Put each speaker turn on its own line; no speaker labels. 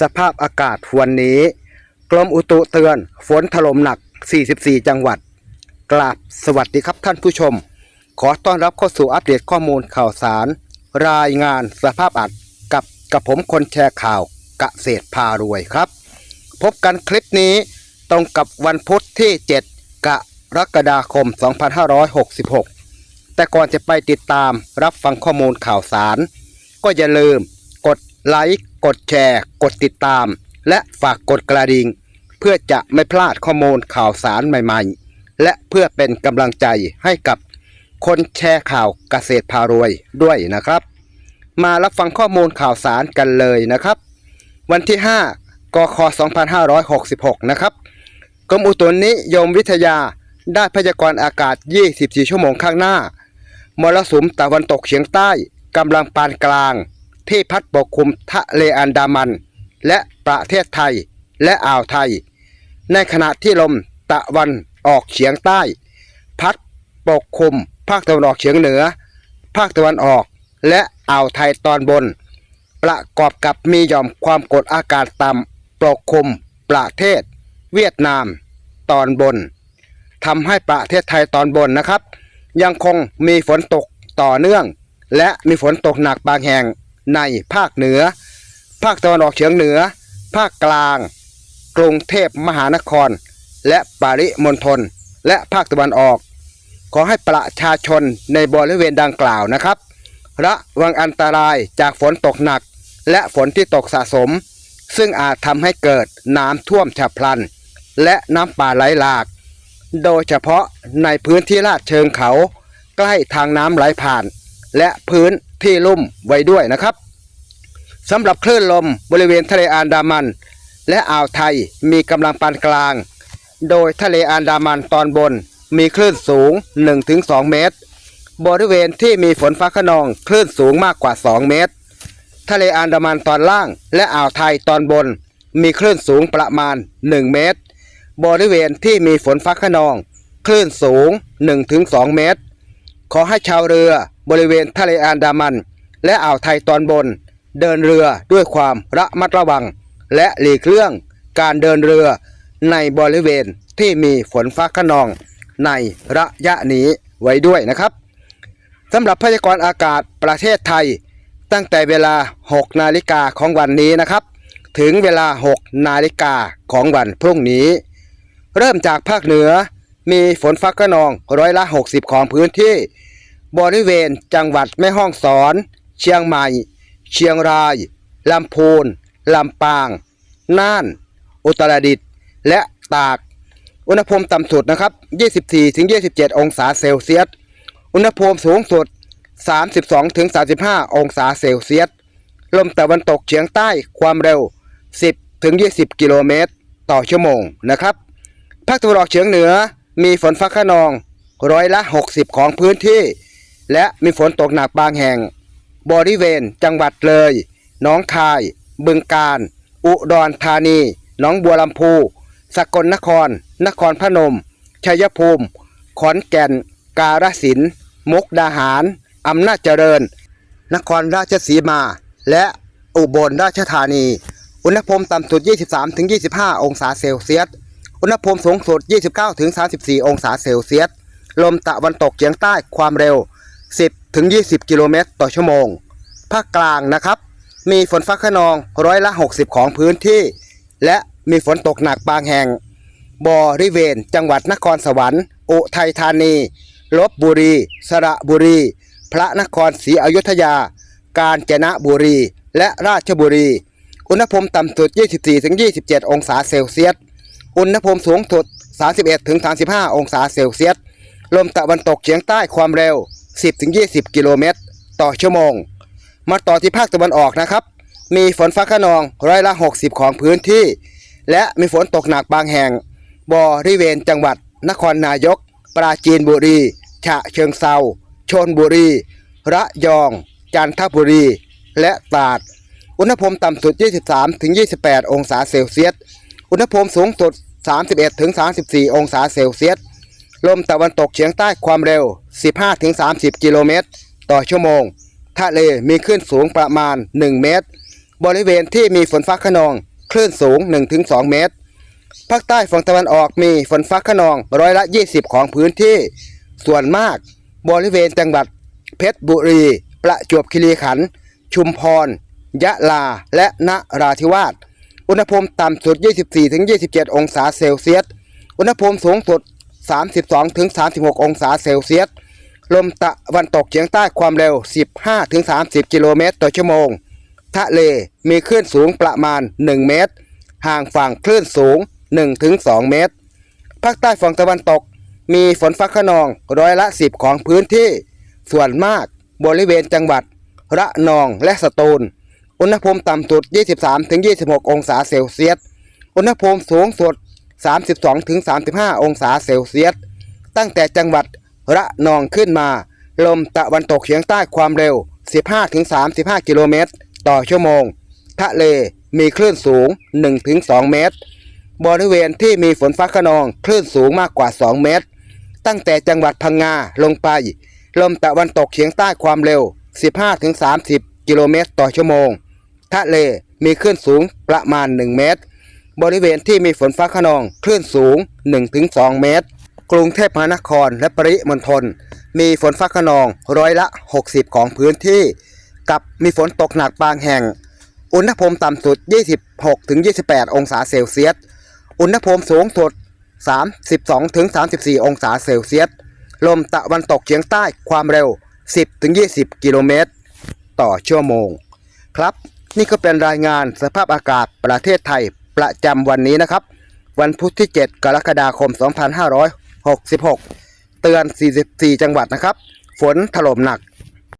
สภาพอากาศวันนี้ กรมอุตุเตือนฝนถล่มหนัก 44 จังหวัด กราบสวัสดีครับท่านผู้ชม ขอต้อนรับเข้าสู่อัปเดตข้อมูลข่าวสาร รายงานสภาพอากาศกับกับผมคนแชร์ข่าวกเกษตรพารวยครับ พบกันคลิปนี้ตรงกับวันพุธที่ 7 กรกฎาคม 2566 แต่ก่อนจะไปติดตามรับฟังข้อมูลข่าวสาร ก็อย่าลืมกดไลค์ กดแชร์ กดติดตาม และฝากกดกระดิ่งเพื่อจะไม่พลาดข้อมูลข่าวสารใหม่ๆ และเพื่อเป็นกำลังใจให้กับคนแชร์ข่าวเกษตรพารวยด้วยนะครับ มารับฟังข้อมูลข่าวสารกันเลยนะครับ วันที่ 5กค2566 นะครับกรมอุตุนิยมวิทยาได้พยากรณ์อากาศ 24 ชั่วโมงข้างหน้ามรสุมตะวันตกเฉียงใต้กำลังปานกลาง ที่พัดปกคลุมทะเลอันดามัน และประเทศไทยและอ่าวไทย ในขณะที่ลมตะวันออกเฉียงใต้ พัดปกคลุมภาคตะวันออกเฉียงเหนือ ภาคตะวันออกและอ่าวไทยตอนบน ประกอบกับมีหย่อมความกดอากาศต่ำปกคลุมประเทศ เวียดนามตอนบนทำให้ประเทศไทยตอนบนนะครับ ยังคงมีฝนตกต่อเนื่อง และมีฝนตกหนักบางแห่ง ในภาคเหนือ ภาคตะวันออกเฉียงเหนือ ภาคกลาง กรุงเทพมหานคร และปริมณฑลและภาคตะวันออก ขอให้ประชาชนในบริเวณดังกล่าวนะครับ ระวังอันตรายจากฝนตกหนัก และฝนที่ตกสะสม ซึ่งอาจทำให้เกิดน้ำท่วมฉับพลัน และน้ำป่าไหลหลาก โดยเฉพาะในพื้นที่ลาดเชิงเขา ใกล้ทางน้ำไหลผ่าน และพื้น ที่ลุ่มไว้ด้วยนะครับสำหรับคลื่นลมบริเวณทะเลอันดามัน และอ่าวไทยมีกำลังปานกลาง โดยทะเลอันดามันตอนบนมีคลื่นสูง 1-2 เมตร บริเวณที่มีฝนฟ้าขนองคลื่นสูงมากกว่า 2 เมตร ทะเลอันดามันตอนล่าง และอ่าวไทยตอนบน มีคลื่นสูงประมาณ 1 เมตร บริเวณที่มีฝนฟ้าขนอง คลื่นสูง 1-2 เมตร ขอให้ชาวเรือบริเวณทะเลอันดามัน และอ่าวไทยตอนบน เดินเรือด้วยความระมัดระวัง และหลีกเลี่ยงการเดินเรือในบริเวณที่มีฝนฟ้าขนองในระยะนี้ไว้ด้วยนะครับสำหรับพยากรณ์อากาศประเทศไทย ตั้งแต่เวลา 6 นาฬิกาของวันนี้นะครับ ถึงเวลา 6 นาฬิกาของวันพรุ่งนี้ เริ่มจากภาคเหนือมีฝนฟ้าขนองร้อยละ 60 ของพื้นที่ บริเวณจังหวัดแม่ฮ่องสอน เชียงใหม่ เชียงราย ลำพูน ลำปาง น่าน อุตรดิตถ์และตาก อุณหภูมิต่ำสุดนะครับ 24-27 องศาเซลเซียส อุณหภูมิสูงสุด 32-35 องศาเซลเซียส ลมตะวันตกเฉียงใต้ความเร็ว 10-20 กิโลเมตร ต่อชั่วโมงนะครับ ภาคตะวันออกเฉียงเหนือมีฝนฟ้าขนองร้อยละ 60 ของพื้นที่ และมีฝนตกหนักบางแห่ง บริเวณจังหวัดเลยหนองคาย บึงกาฬ อุดรธานี หนองบัวลำพู สกลนคร นครพนม ชัยภูมิ ขอนแก่น กาฬสินธุ์มุกดาหาร อำนาจเจริญ นครราชสีมา และอุบลราชธานี อุณหภูมิต่ำสุด 23-25 องศาเซลเซียส อุณหภูมิสูงสุด 29-34 องศาเซลเซียส ลมตะวันตกเฉียงใต้ความเร็ว 10-20 กิโลเมตรต่อชั่วโมง ภาคกลางนะครับ มีฝนฟ้าขนองร้อยละ 60 ของพื้นที่ และมีฝนตกหนักบางแห่ง บริเวณ จังหวัดนครสวรรค์ อุทัยธานี ลบบุรี สระบุรี พระนครศรีอยุธยา กาญจนบุรี และราชบุรี อุณหภูมิต่ำสุด 24-27 องศาเซลเซียส อุณหภูมิสูงสุด 31-35 องศาเซลเซียส ลมตะวันตกเฉียงใต้ความเร็ว 10-20 กิโลเมตร ต่อชั่วโมง มาต่อที่ภาคตะวันออกนะครับ มีฝนฟ้าขนองร้อยละ 60 ของพื้นที่ และมีฝนตกหนักบางแห่ง บริเวณจังหวัด นครนายก ปราจีนบุรี ฉะเชิงเซาชนบุรี ระยอง จันทบุรี และตราด อุณหภูมิต่ำสุด 23-28 องศาเซลเซียส อุณหภูมิสูงสุด 31-34 องศาเซลเซียส ลมตะวันตกเฉียงใต้ความเร็ว 15-30 กิโลเมตร ต่อชั่วโมง ทะเลมีคลื่นสูงประมาณ 1 เมตร บริเวณที่มีฝนฟ้าขนอง คลื่นสูง 1-2 เมตร ภาคใต้ฝั่งตะวันออกมีฝนฟ้าขนองร้อยละ 20 ของพื้นที่ ส่วนมาก บริเวณจังหวัด เพชรบุรี ประจวบคีรีขันธ์ชุมพร ยะลา และนราธิวาส อุณหภูมิต่ำสุด 24-27 องศาเซลเซียส อุณหภูมิสูงสุด 32-36 องศาเซลเซียส ลมตะวันตกเฉียงใต้ความเร็ว 15-30 กิโลเมตรต่อชั่วโมง ทะเลมีคลื่นสูงประมาณ 1 เมตร ห่างฝั่งคลื่นสูง 1-2 เมตร ภาคใต้ฝั่งตะวันตกมีฝนฟ้าขนองร้อยละ 10 ของพื้นที่ ส่วนมากบริเวณจังหวัด ระนองและสตูล อุณหภูมิต่ำสุด 23-26 องศาเซลเซียส อุณหภูมิสูงสุด 32-35 องศาเซลเซียส ตั้งแต่จังหวัดระนองขึ้นมา ลมตะวันตกเฉียงใต้ความเร็ว 15-35 กิโลเมตร ต่อชั่วโมง ทะเลมีคลื่นสูง1-2เมตร บริเวณที่มีฝนฟ้าขนองคลื่นสูงมากกว่า 2 เมตร ตั้งแต่จังหวัดพังงาลงไป ลมตะวันตกเฉียงใต้ความเร็ว 15-30 กิโลเมตร ต่อชั่วโมง ทะเลมีคลื่นสูงประมาณ 1 เมตร บริเวณที่มีฝนฟ้าขนองคลื่นสูง 1-2 เมตร กรุงเทพมหานครและปริมณฑลมีฝนฟ้าขนองร้อยละ 60 ของพื้นที่ กับมีฝนตกหนักบางแห่ง อุณหภูมิต่ำสุด 26-28 องศาเซลเซียส อุณหภูมิสูงสุด 32-34 องศาเซลเซียส ลมตะวันตกเฉียงใต้ความเร็ว 10-20 กิโลเมตร ต่อชั่วโมง ครับ นี่ก็เป็นรายงานสภาพอากาศประเทศไทย ประจำวันนี้นะครับ วันพุธที่ 7 กรกฎาคม 2566 เตือน 44 จังหวัดนะครับ ฝนถล่มหนัก